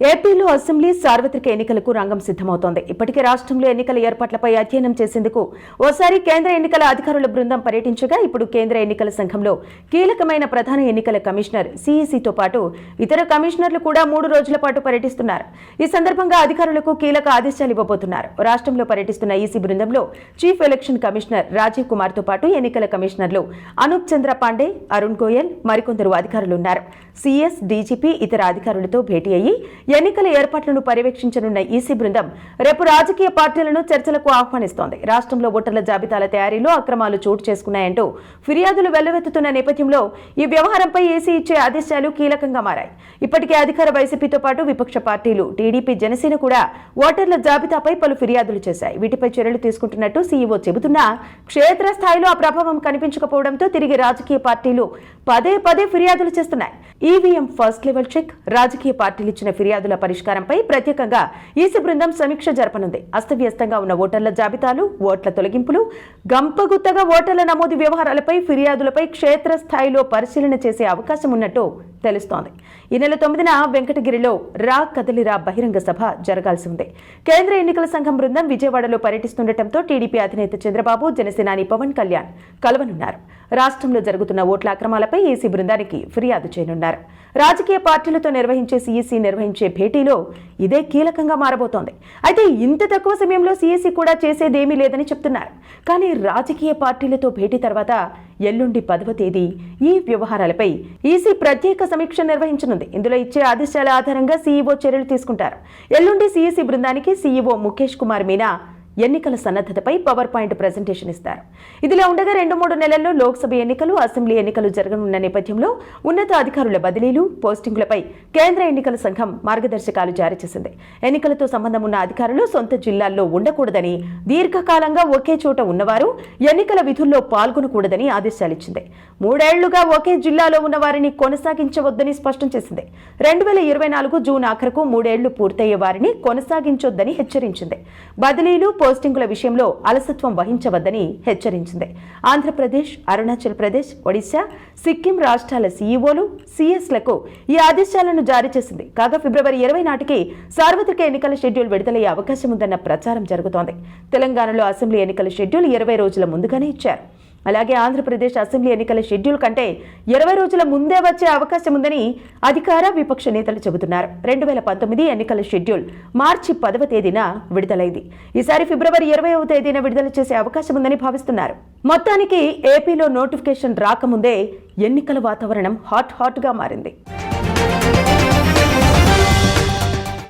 ఏపీలో అసెంబ్లీ సార్వత్రిక ఎన్నికలకు రంగం సిద్దమవుతోంది ఇప్పటికే రాష్ట్రంలో ఎన్నికల ఏర్పాట్లపై అధ్యయనం చేసేందుకు ఓసారి కేంద్ర ఎన్నికల అధికారుల బృందం పర్యటించగా ఇప్పుడు కేంద్ర ఎన్నికల సంఘంలో కీలకమైన ప్రధాన ఎన్నికల కమిషనర్ సీఈసీతో పాటు ఇతర కమిషనర్లు కూడా మూడు రోజుల పాటు పర్యటిస్తున్నారు. ఈ సందర్భంగా అధికారులకు కీలక ఆదేశాలు ఇవ్వబోతున్నారు. రాష్ట్రంలో పర్యటిస్తున్న ఈసీ బృందంలో చీఫ్ ఎలక్షన్ కమిషనర్ రాజీవ్ కుమార్తో పాటు ఎన్నికల కమిషనర్లు అనూప్ చంద్ర పాండే అరుణ్ గోయల్ మరికొందరు అధికారులు ఉన్నారు. సీఎస్ డీజీపీ ఇతర అధికారులతో భేటీ అయ్యి ఎన్నికల ఏర్పాట్లను పర్యవేక్షించనున్న ఈసీ బృందం రేపు రాజకీయ పార్టీలను చర్చలకు ఆహ్వానిస్తోంది. రాష్ట్రంలో ఓటర్ల జాబితాల తయారీలో అక్రమాలు చోటు చేసుకున్నాయంటూ ఫిర్యాదులు వెల్లువెత్తుతున్న నేపథ్యంలో ఈ వ్యవహారంపై ఈసీ ఇచ్చే ఆదేశాలు కీలకంగా మారాయి. ఇప్పటికే అధికార వైసీపీతో పాటు విపక్ష పార్టీలు టీడీపీ జనసేన కూడా ఓటర్ల జాబితాపై పలు ఫిర్యాదులు చేశాయి. వీటిపై చర్యలు తీసుకుంటున్నట్టు సీఈఓ చెబుతున్నా క్షేత్రస్థాయిలో ఆ ప్రభావం కనిపించకపోవడంతో తిరిగి రాజకీయ పార్టీలు పదే పదే ఫిర్యాదులు చేస్తున్నాయి. ఈవీఎం ఫస్ట్ లెవెల్ చెక్ రాజకీయ పార్టీలు ఇచ్చిన ఫిర్యాదు ఫిర్యాదుల పరిష్కారంపై ప్రత్యేకంగా ఈసీ బృందం సమీక్ష జరపనుంది. అస్తవ్యస్తంగా ఉన్న ఓటర్ల జాబితాలు ఓట్ల తొలగింపులు గంపగుత్తగా ఓటర్ల నమోదు వ్యవహారాలపై ఫిర్యాదులపై క్షేత్రస్థాయిలో పరిశీలన చేసే అవకాశం ఉన్నట్టు తెలుస్తోంది. ఈ నెల తొమ్మిదిన వెంకటగిరిలో రా కదలిరా బహిరంగ సభ జరగాల్సి ఉంది. కేంద్ర ఎన్నికల సంఘం బృందం విజయవాడలో పర్యటిస్తుండటంతో టీడీపీ అధినేత చంద్రబాబు జనసేనాని పవన్ కళ్యాణ్ కలవనున్నారు. రాష్ట్రంలో జరుగుతున్న ఓట్ల అక్రమాలపై ఈసీ బృందానికి ఫిర్యాదు చేయనున్నారు. రాజకీయ పార్టీలతో నిర్వహించే సీఈసీ నిర్వహించే భేటీలో ఇదే కీలకంగా మారబోతోంది. అయితే ఇంత తక్కువ సమయంలో సీఈసీ కూడా చేసేదేమీ లేదని చెప్తున్నారు. కానీ రాజకీయ పార్టీలతో భేటీ తర్వాత ఎల్లుండి పదవ తేదీ ఈ వ్యవహారాలపై ఈసీ ప్రత్యేక సమీక్ష నిర్వహించనుంది. ఇందులో ఇచ్చే ఆదేశాల ఆధారంగా సీఈఓ చర్యలు తీసుకుంటారు. ఎల్లుండి సీఈసీ బృందానికి సీఈఓ ముఖేష్ కుమార్ మీనా ఎన్నికల సన్నద్ధతపై పవర్ పాయింట్ ప్రజెంటేషన్ ఇస్తారు. ఇదిలా ఉండగా రెండు మూడు నెలల్లో లోక్సభ ఎన్నికలు అసెంబ్లీ ఎన్నికలు జరగనున్న నేపథ్యంలో ఉన్నత అధికారుల బదిలీలు పోస్టింగులపై కేంద్ర ఎన్నికల సంఘం మార్గదర్శకాలు జారీ చేసింది. ఎన్నికలతో సంబంధం ఉన్న అధికారులు సొంత జిల్లాల్లో ఉండకూడదని దీర్ఘకాలంగా ఒకే చోట ఉన్నవారు ఎన్నికల విధుల్లో పాల్గొనకూడదని ఆదేశాలిచ్చింది మూడేళ్ళుగా ఒకే జిల్లాలో ఉన్న వారిని కొనసాగించవద్దని స్పష్టం చేసింది. రెండు వేల ఇరవై నాలుగు జూన్ ఆఖరకు మూడేళ్ళు పూర్తయ్యే వారిని కొనసాగించొద్దని హెచ్చరించింది. బదిలీలు పోస్టింగుల విషయంలో అలసత్వం వహించవద్దని హెచ్చరించింది. ఆంధ్రప్రదేశ్ అరుణాచల్ ప్రదేశ్ ఒడిశా సిక్కిం రాష్ట్రాల సీఈఓలు సీఎస్లకు ఈ ఆదేశాలను జారీ చేసింది. కాగా ఫిబ్రవరి ఇరవై నాటికి సార్వత్రిక ఎన్నికల షెడ్యూల్ విడుదలయ్యే అవకాశం ఉందన్న ప్రచారం జరుగుతోంది. తెలంగాణలో అసెంబ్లీ ఎన్నికల షెడ్యూల్ ఇరవై రోజుల ముందుగానే ఇచ్చారు. అలాగే ఆంధ్రప్రదేశ్ అసెంబ్లీ ఎన్నికల షెడ్యూల్ కంటే ఇరవై రోజుల ముందే వచ్చే అవకాశం ఉందని అధికార విపక్ష నేతలు చెబుతున్నారు. రెండు వేల పంతొమ్మిది ఎన్నికల షెడ్యూల్ మార్చి పదవ తేదీన విడుదలైంది. ఈసారి ఫిబ్రవరి ఇరవైవ తేదీన విడుదల చేసే అవకాశం ఉందని భావిస్తున్నారు. మొత్తానికి ఏపీలో నోటిఫికేషన్ రాకముందే ఎన్నికల వాతావరణం హాట్ హాట్గా మారింది.